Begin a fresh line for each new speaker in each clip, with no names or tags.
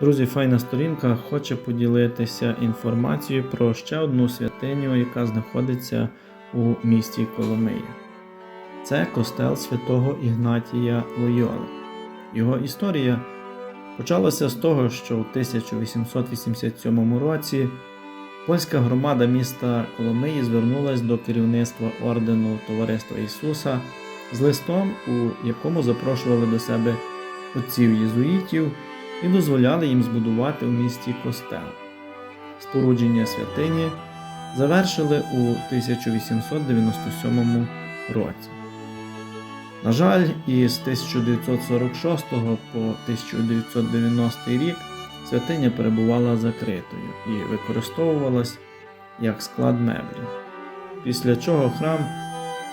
Друзі, файна сторінка хоче поділитися інформацією про ще одну святиню, яка знаходиться у місті Коломия. Це костел святого Ігнатія Лойоли. Його історія почалася з того, що у 1887 році польська громада міста Коломиї звернулася до керівництва ордену Товариства Ісуса з листом, у якому запрошували до себе отців єзуїтів і дозволяли їм збудувати в місті костел. Спорудження святині завершили у 1897 році. На жаль, із 1946 по 1990 рік святиня перебувала закритою і використовувалась як склад меблів, після чого храм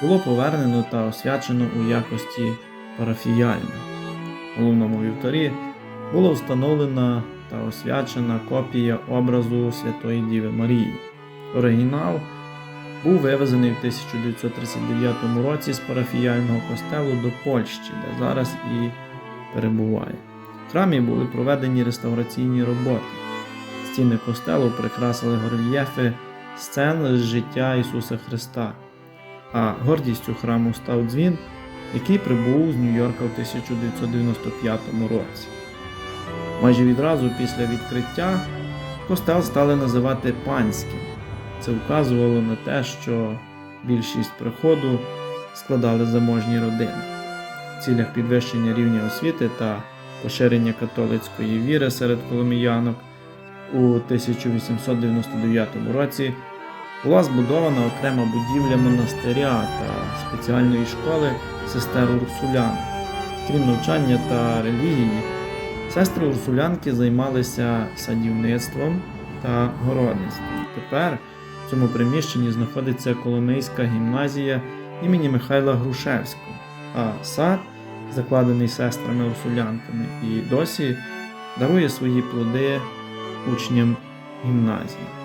було повернено та освячено у якості парафіяльного. Головному вівторі була встановлена та освячена копія образу Святої Діви Марії. Оригінал був вивезений в 1939 році з парафіяльного костелу до Польщі, де зараз і перебуває. В храмі були проведені реставраційні роботи. Стіни костелу прикрасили горельєфи сцен з життя Ісуса Христа, а гордістю храму став дзвін, який прибув з Нью-Йорка в 1995 році. Майже відразу після відкриття костел стали називати панським. Це вказувало на те, що більшість приходу складали заможні родини. В цілях підвищення рівня освіти та поширення католицької віри серед коломіянок у 1899 році була збудована окрема будівля монастиря та спеціальної школи сестер Урсулян. Крім навчання та релігії, сестри Урсулянки займалися садівництвом та городництвом. Тепер в цьому приміщенні знаходиться Коломийська гімназія імені Михайла Грушевського, а сад, закладений сестрами Урсулянками, і досі дарує свої плоди учням гімназії.